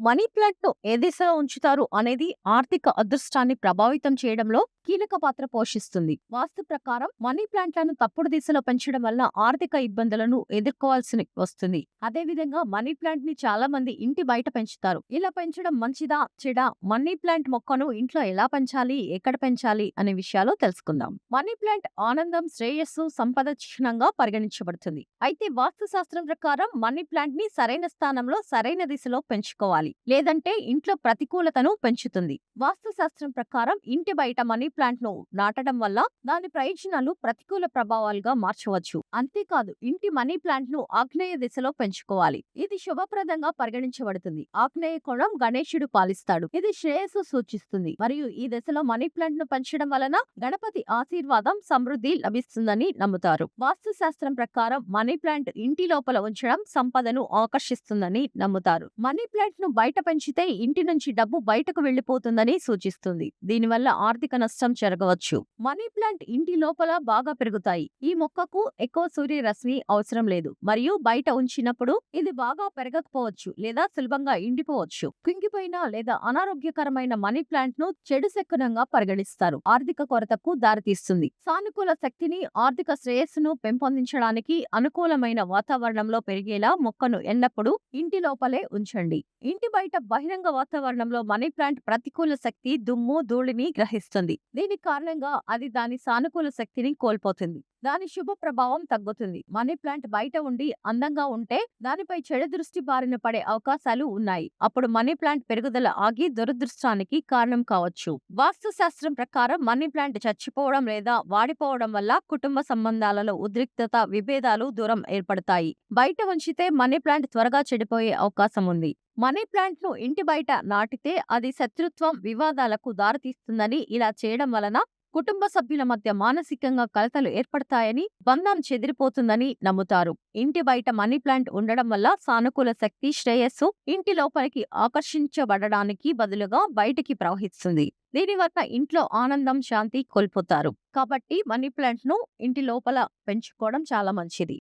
Money ప్లాంట్‌ను ఏ దిశలో ఉంచుతారు అనేది ఆర్థిక అదృష్టాన్ని ప్రభావితం చేయడంలో కీలక పాత్ర పోషిస్తుంది. వాస్తు ప్రకారం మనీ ప్లాంట్‌లను తప్పుడు దిశలో పెంచడం వల్ల ఆర్థిక ఇబ్బందులను ఎదుర్కోవాల్సి వస్తుంది. అదేవిధంగా మనీ ప్లాంట్‌ని చాలా మంది ఇంటి బయట పెంచుతారు. ఇలా పెంచడం మంచిదా? చెడా? మనీ ప్లాంట్ మొక్కను ఇంట్లో ఎలా పెంచాలి? ఎక్కడ పెంచాలి? అనే విషయాలు తెలుసుకుందాం. మనీ ప్లాంట్ ఆనందం, శ్రేయస్సు, సంపద చిహ్నంగా పరిగణించబడుతుంది. అయితే వాస్తు శాస్త్రం ప్రకారం మనీ ప్లాంట్‌ని సరైన స్థానంలో, సరైన దిశలో పెంచుకోవాలి. లేదంటే ఇంట్లో ప్రతికూలతను పెంచుతుంది. వాస్తుశాస్త్రం ప్రకారం ఇంటి బయట మనీ ప్లాంట్ను నాటడం వల్ల దాని ప్రయోజనాలు ప్రతికూల ప్రభావాలుగా మార్చవచ్చు. అంతేకాదు ఇంటి మనీ ప్లాంట్ను ఆగ్నేయ దిశలో పెంచుకోవాలి. ఇది శుభప్రదంగా పరిగణించబడుతుంది. ఆగ్నేయ కోణం గణేశుడు పాలిస్తాడు. ఇది శ్రేయస్సు సూచిస్తుంది. మరియు ఈ దశలో మనీ ప్లాంట్ను పెంచడం వలన గణపతి ఆశీర్వాదం, సమృద్ధి లభిస్తుందని నమ్ముతారు. వాస్తుశాస్త్రం ప్రకారం మనీ ప్లాంట్ ఇంటి లోపల ఉంచడం సంపదను ఆకర్షిస్తుందని నమ్ముతారు. మనీ ప్లాంట్‌ను బయట పెంచితే ఇంటి నుంచి డబ్బు బయటకు వెళ్ళిపోతుందని సూచిస్తుంది. దీనివల్ల ఆర్థిక నష్టం జరగవచ్చు. మనీ ప్లాంట్ ఇంటి లోపల బాగా పెరుగుతాయి. ఈ మొక్కకు ఎక్కువ సూర్యరశ్మి అవసరం లేదు మరియు బయట ఉంచినప్పుడు ఇది బాగా పెరగకపోవచ్చు లేదా సులభంగా ఎండిపోవచ్చు. కుంగిపోయిన లేదా అనారోగ్యకరమైన మనీ ప్లాంట్ను చెడు శకునంగా పరిగణిస్తారు. ఆర్థిక కొరతకు దారితీస్తుంది. సానుకూల శక్తిని, ఆర్థిక శ్రేయస్సును పెంపొందించడానికి అనుకూలమైన వాతావరణంలో పెరిగేలా మొక్కను ఎల్లప్పుడూ ఇంటి లోపలే ఉంచండి. ఇంటి బయట బహిరంగ వాతావరణంలో మనీ ప్లాంట్ ప్రతికూల శక్తి, దుమ్ము, ధూళిని గ్రహిస్తుంది. దీని కారణంగా అది దాని సానుకూల శక్తిని కోల్పోతుంది. దాని శుభ ప్రభావం తగ్గుతుంది. మనీ ప్లాంట్ బయట ఉండి అందంగా ఉంటే దానిపై చెడు దృష్టి బారిన పడే అవకాశాలు ఉన్నాయి. అప్పుడు మనీ ప్లాంట్ పెరుగుదల ఆగి దురదృష్టానికి కారణం కావచ్చు. వాస్తు శాస్త్రం ప్రకారం మనీ ప్లాంట్ చచ్చిపోవడం లేదా వాడిపోవడం వల్ల కుటుంబ సంబంధాలలో ఉద్రిక్తత, విభేదాలు దూరం ఏర్పడతాయి. బయట ఉంచితే మనీ ప్లాంట్ త్వరగా చెడిపోయే అవకాశం ఉంది. మనీ ప్లాంట్‌ను ఇంటి బయట నాటితే అది శత్రుత్వం, వివాదాలకు దారితీస్తుందని ఇలా చేయడం వలన కుటుంబ సభ్యుల మధ్య మానసికంగా కలతలు ఏర్పడతాయని, బంధం చెదిరిపోతుందని నమ్ముతారు. ఇంటి బయట మనీ ప్లాంట్ ఉండడం వల్ల సానుకూల శక్తి, శ్రేయస్సు ఇంటి లోపలికి ఆకర్షించబడడానికి బదులుగా బయటికి ప్రవహిస్తుంది. దీనివల్ల ఇంట్లో ఆనందం, శాంతి కోల్పోతారు. కాబట్టి మనీ ప్లాంట్‌ను ఇంటి లోపల పెంచుకోవడం చాలా మంచిది.